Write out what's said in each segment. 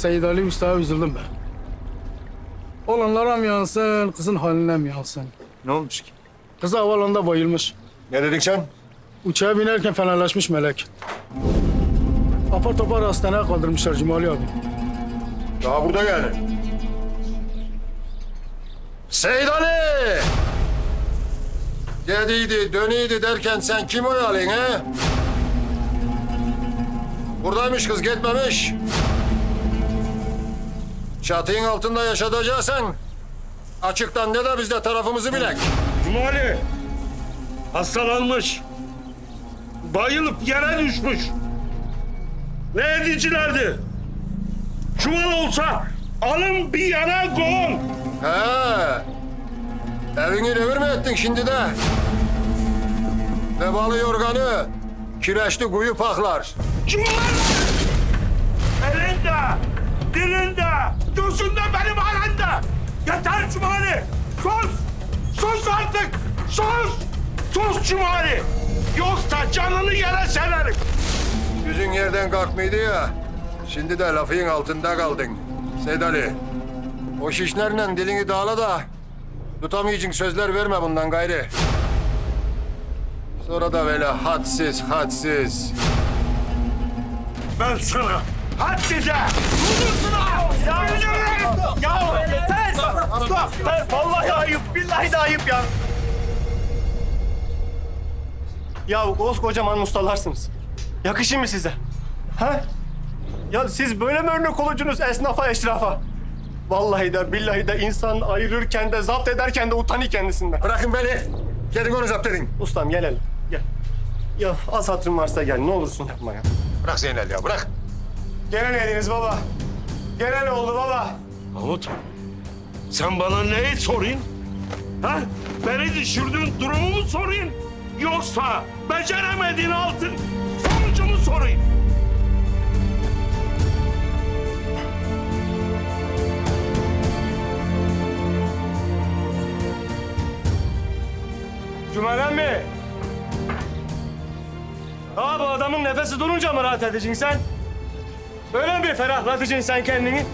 Seyit Ali Usta'ya üzüldüm ben. Olanlara mı yansın, kızın haline mi yansın? Ne olmuş ki? Kız havalanında bayılmış. Ne dedin sen? Uçağa binerken fenalaşmış melek. Apar topar hastaneye kaldırmışlar Cumali abi. Daha burada yani. Seyit Ali! Dediydi, döneydi derken sen kim oyalın he? Buradaymış kız gitmemiş. Çatının altında yaşatacaksan açıktan ne de biz de tarafımızı bilek. Cumali hastalanmış. Bayılıp yere düşmüş. Ne edicilerdi? Çuval olsa alın bir yana koyun. He. Evini revir mi ettin şimdi de? Vebalı yorganı, kireçli kuyu paklar. Cumali! Elinde, dilinde, gözünde benim halinde. Yeter Cumali! Sus! Sus artık! Sus! Sus Cumali! Yoksa canını yere sererim. Yüzün yerden kalkmıydı ya. Şimdi de lafın altında kaldın. Seyit Ali. O şişlerle dilini dağla da tutamayacak sözler verme bundan gayri. Sonra da böyle hadsiz hadsiz. Ben sana haddide vurursun ha! Ya, ya yeter! Stop! Stop! Vallahi ayıp, billahi de ayıp ya. Ya koskocaman ustalarsınız. Yakışır mı size? Ha? Ya siz böyle mi örnek olucunuz esnafa, eşrafa? Vallahi de billahi de insan ayırırken de zapt ederken de utanıyor kendisinden. Bırakın beni. Gidin onu zapt edin. Ustam gel hele, gel. Ya az hatırın varsa gel ne olursun yapma ya. Bırak Zeynel ya bırak. Gene ne ediniz baba? Gene ne oldu baba? Mahmut, sen bana neyi sorayım? Ha? Beni düşürdüğün durumu mu sorayım? Yoksa beceremediğin altın sonucu mu sorayım? Cumalen mi? Ha bu adamın nefesi durunca mı rahat edeceksin sen? Böyle mi ferahlatacaksın sen kendini?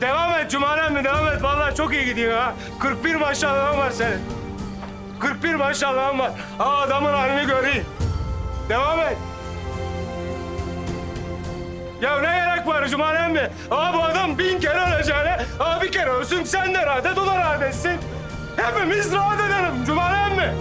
Devam et Cumalen mi? Devam et. Vallahi çok iyi gidiyor ha. 41 maşallahın var senin. 41 maşallahın var. Ha adamın halini göreyim. Devam et. Ya ne gerek var Cumalen mi? Ha bu adam bin kere öleceğine, ha bir kere ölsün sen de rahat et, o da rahat etsin. Hepimiz rahat edelim Cumalen mi?